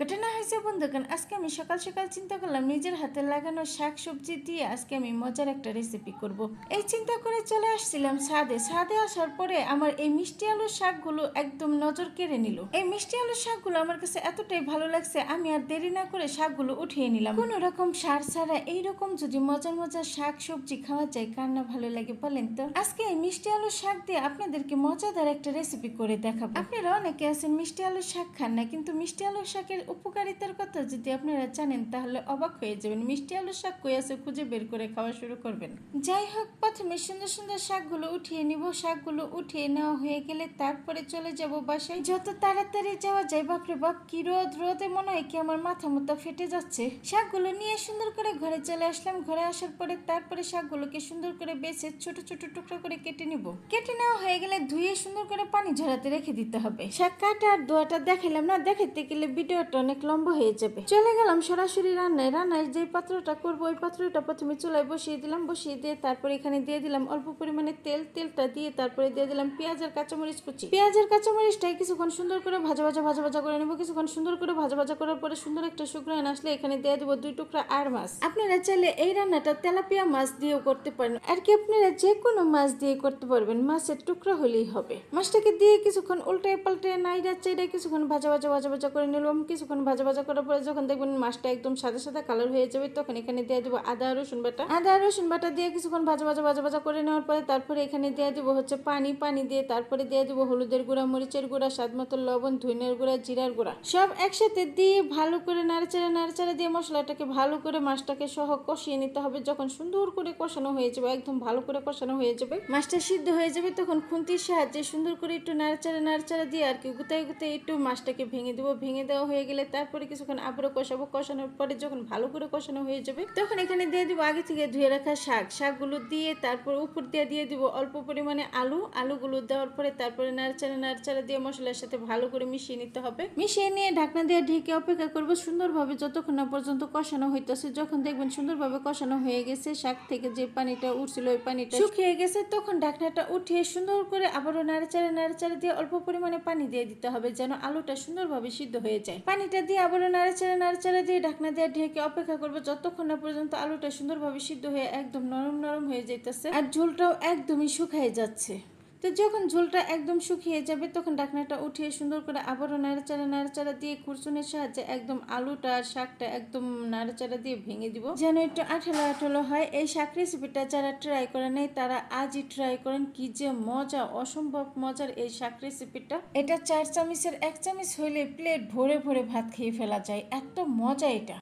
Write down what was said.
ঘটনা হয়েছে, বন্ধুগণ, আজকে আমি সকাল সকাল চিন্তা করলাম, নিজের হাতে লাগানো শাক সবজি দিয়ে আজকে আমি মজার একটা রেসিপি করব। এই চিন্তা করে চলে আসছিলাম ছাদে। ছাদে আসার পরে আমার এই মিষ্টি আলুর শাকগুলো একদম নজর কেড়ে নিল। এই মিষ্টি আলুর শাকগুলো আমার কাছে এতটাই ভালো লাগছে, আমি আর দেরি না করে শাকগুলো উঠিয়ে নিলাম। কোন রকম সার ছাড়া এইরকম যদি মজার মজার শাক সবজি খাওয়া যায়, কার না ভালো লাগে বলেন তো? আজকে এই মিষ্টি আলুর শাক দিয়ে আপনাদেরকে মজাদার একটা রেসিপি করে দেখাবো। আপনারা অনেকে আছেন মিষ্টি আলুর শাক খান না, কিন্তু মিষ্টি আলুর শাকের উপকারিতার কথা যদি আপনারা জানেন, তাহলে অবাক হয়ে যাবেন। মিষ্টি আলুর শাক কই আছে খুঁজে বের করে খাওয়া শুরু করবেন। যাই হোক প্রথমে সুন্দর সুন্দর শাকগুলো উঠিয়ে নিব। শাকগুলো উঠিয়ে নেওয়া হয়ে গেলে তারপরে চলে যাব বাসায়। যত তাড়াতাড়ি যাওয়া যায়, বাপরে বাপ, কি রোদ, রোদে মনে হয় কি আমার মাথা মতো ফেটে যাচ্ছে। শাকগুলো নিয়ে সুন্দর করে ঘরে চলে আসলাম। ঘরে আসার পরে তারপরে শাকগুলোকে সুন্দর করে বেছে ছোট ছোট টুকরো করে কেটে নিব। কেটে নেওয়া হয়ে গেলে ধুয়ে সুন্দর করে পানি ঝরাতে রেখে দিতে হবে। শাক কাটা আর দোয়াটা দেখাইলাম না? দেখাতে গেলে ভিডিওটা অনেক লম্বা হয়ে যাবে। চলে গেলাম সরাসরি রান্নায়। রান্নায় যে পাত্রটা করব, ওই পাত্রটা প্রথমে চুলায় বসিয়ে দিলাম, বসিয়ে দিয়ে তারপরে এখানে দিয়ে দিলাম অল্প পরিমাণে তেল। তেলটা দিয়ে তারপরে দিয়ে দিলাম পেঁয়াজ আর কাঁচামরিচ কুচি। পেঁয়াজ আর কাঁচামরিচটাই কিছুক্ষণ সুন্দর করে ভাজা ভাজা ভাজা ভাজা করে নেব। কিছুক্ষণ সুন্দর করে ভাজা ভাজা করার পরে সুন্দর একটা শুকনো আসলে এখানে দিয়ে দেবো দুই টুকরা আর মাছ। আপনারা চাইলে এই রান্নাটা তেলাপিয়া মাছ দিয়েও করতে পারেন। আর কি আপনারা যে কোনো মাছ দিয়ে করতে পারবেন, মাছের টুকরা হলেই হবে। মাছটাকে দিয়ে কিছুক্ষণ উল্টে পাল্টে নাইরা চাইরা কিছুক্ষণ ভাজা ভাজা ভাজা ভাজা করে নিলাম। কিছুক্ষণ ভাজা ভাজা করার পরে যখন দেখবেন মাছটা একদম সাদা সাদা কালার হয়ে যাবে, তখন এখানে দিয়ে দেবো আদা, রসুন বাটা। আদা, রসুন বাটা দিয়ে কিছুক্ষণ ভাজা ভাজা ভাজা ভাজা করে নেওয়ার পরে তারপরে এখানে দিয়ে দেবো হচ্ছে পানি। পানি দিয়ে তারপরে দিয়ে দেবো হলুদের গুঁড়া, মরিচের গুঁড়া, স্বাদ মতো লবণ, ধনিয়ার গুঁড়া, জিরার গুঁড়া। সব একসাথে দিয়ে ভালো করে নাড়াচাড়া নাড়াচাড়া দিয়ে মশলাটাকে ভালো করে মাছটাকে সহ কষিয়ে নিতে হবে। যখন সুন্দর করে কষানো হয়ে যাবে, একদম ভালো করে কষানো হয়ে যাবে, মাছটা সিদ্ধ হয়ে যাবে, তখন খুন্তির সাহায্যে সুন্দর করে একটু নাড়াচাড়া নাড়াচাড়া দিয়ে আর কি গুতাই গুতাই একটু মাছটাকে ভেঙে দেবো। ভেঙে দেওয়া হয়ে গেলে তারপরে কিছুক্ষণ আবারও কষাবো। কষানোর পরে যখন ভালো করে কষানো হয়ে যাবে, তখন এখানে দিয়ে দিব আগে থেকে ধুয়ে রাখা শাক। শাকগুলো দিয়ে তারপর উপর দিয়ে দিয়ে দিব অল্প পরিমাণে আলু। আলুগুলো দেওয়ার পরে তারপরে নাড়াচাড়া নাড়াচাড়া দিয়ে মশলার সাথে ভালো করে মিশিয়ে নিতে হবে। মিশিয়ে নিয়ে ঢাকনা দিয়ে ঢেকে অপেক্ষা করব সুন্দরভাবে যতক্ষণ না পর্যন্ত কষানো হইতেছে। যখন দেখবেন সুন্দরভাবে কষানো হয়ে গেছে, শাক থেকে যে পানিটা উঠছিল ওই পানিটা শুকিয়ে গেছে, তখন ঢাকনাটা উঠিয়ে সুন্দর করে আবারও নাড়াচাড়া নাড়াচাড়া দিয়ে অল্প পরিমাণে পানি দিয়ে দিতে হবে যেন আলুটা সুন্দরভাবে সিদ্ধ হয়ে যায়। পানিটা দিয়ে আবারও নাড়াচাড়া নাড়াচাড়া দিয়ে ঢাকনা দিয়ে ঢেকে অপেক্ষা করব। যতক্ষণ না পর্যন্ত আলুটা সুন্দরভাবে সিদ্ধ হয়ে একদম নরম নরম হয়ে যাইতেছে, আর ঝোলটাও একদমই শুকায় যাচ্ছে। তো যখন ঝোলটা একদম শুকিয়ে যাবে, তখন ডাকনাটা উঠিয়ে সুন্দর করে আবারও নাড়াচাড়া নাড়াচাড়া দিয়ে খুরচুনের সাহায্যে একদম আলুটা আর শাকটা একদম নাড়াচাড়া দিয়ে ভেঙে দিব। যেন একটু আঠালো আঠালো হয়, এই শাক রেসিপিটা যারা ট্রাই করে নেই, তারা আজই ট্রাই করেন কি যে মজা, অসম্ভব মজার এই শাক রেসিপিটা এটা চার চামচের এক চামচ হইলে প্লেট ভরে ভরে ভাত খেয়ে ফেলা যায়, এত মজা এটা।